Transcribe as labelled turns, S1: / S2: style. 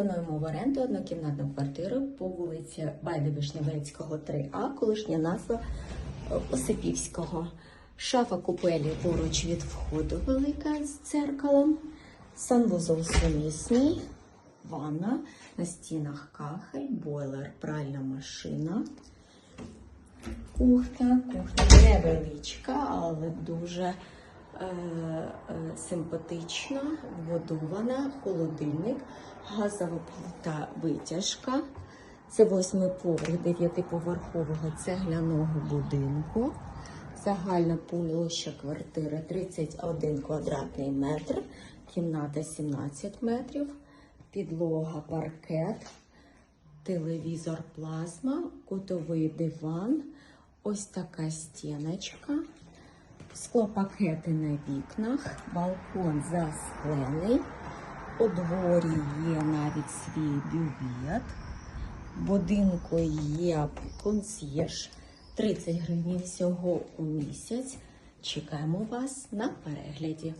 S1: Плануємо в оренду однокімнатну квартиру по вулиці Байдовишневецького, 3А, колишня назва е, Осипівського. Шафа купелі поруч від входу велика з дзеркалом, санвузол сумісний, ванна, на стінах кахель, бойлер, пральна машина. Кухня, кухня. Невеличка, але дуже симпатична, вбудована, холодильник, газова плита витяжка. Це восьмий поверх дев'ятиповерхового цегляного будинку. Загальна площа квартири 31 квадратний метр, кімната 17 метрів, підлога паркет, телевізор плазма, кутовий диван, ось така стіночка, склопакети на вікнах, балкон засклений, у дворі є навіть свій бювет, в будинку є консьєрж, 30 гривень всього у місяць. Чекаємо вас на перегляді.